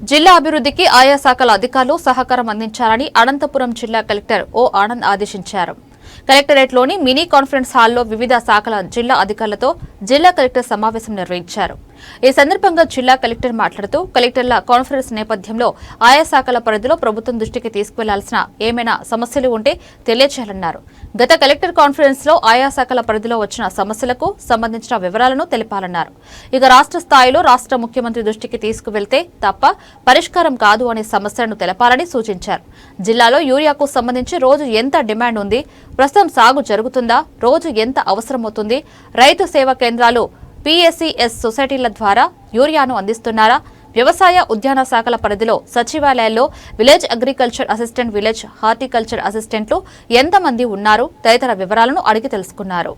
జిల్లా అభివృద్ధికి ఆయా శాఖల అధికారులు సహకారం అందించాలని అనంతపురం జిల్లా కలెక్టర్ ఓ ఆనంద్ ఆదేశించారు. కలెక్టరేట్లోని మినీ కాన్ఫరెన్స్ హాల్లో వివిధ శాఖల జిల్లా అధికారులతో జిల్లా కలెక్టర్ సమావేశం నిర్వహించారు. ఈ సందర్భంగా జిల్లా కలెక్టర్ మాట్లాడుతూ కలెక్టర్ల కాన్ఫరెన్స్ నేపథ్యంలో ఆయా శాఖల పరిధిలో ప్రభుత్వం దృష్టికి తీసుకువెళ్ళాల్సిన ఏమైనా సమస్యలు ఉంటే తెలియచేయాలన్నారు. గత కలెక్టర్ కాన్ఫరెన్స్లో ఆయా శాఖల పరిధిలో వచ్చిన సమస్యలకు సంబంధించిన వివరాలను తెలిపాలన్నారు. ఇక రాష్ట్ర స్థాయిలో రాష్ట్ర ముఖ్యమంత్రి దృష్టికి తీసుకువెళ్తే తప్ప పరిష్కారం కాదు అనే సమస్యలను తెలపాలని సూచించారు. జిల్లాలో యూరియాకు సంబంధించి రోజు ఎంత డిమాండ్ ఉంది? ప్రస్తుతం సాగు జరుగుతుందా? రోజు ఎంత అవసరమవుతుంది? రైతు సేవా కేంద్రాలు పీఎస్సీఎస్ సొసైటీల ద్వారా యూరియాను అందిస్తున్నారా? వ్యవసాయ ఉద్యాన శాఖల పరిధిలో సచివాలయాల్లో village agriculture assistant village horticulture అసిస్టెంట్లు ఎంతమంది ఉన్నారు? తదితర వివరాలను అడిగి తెలుసుకున్నారు.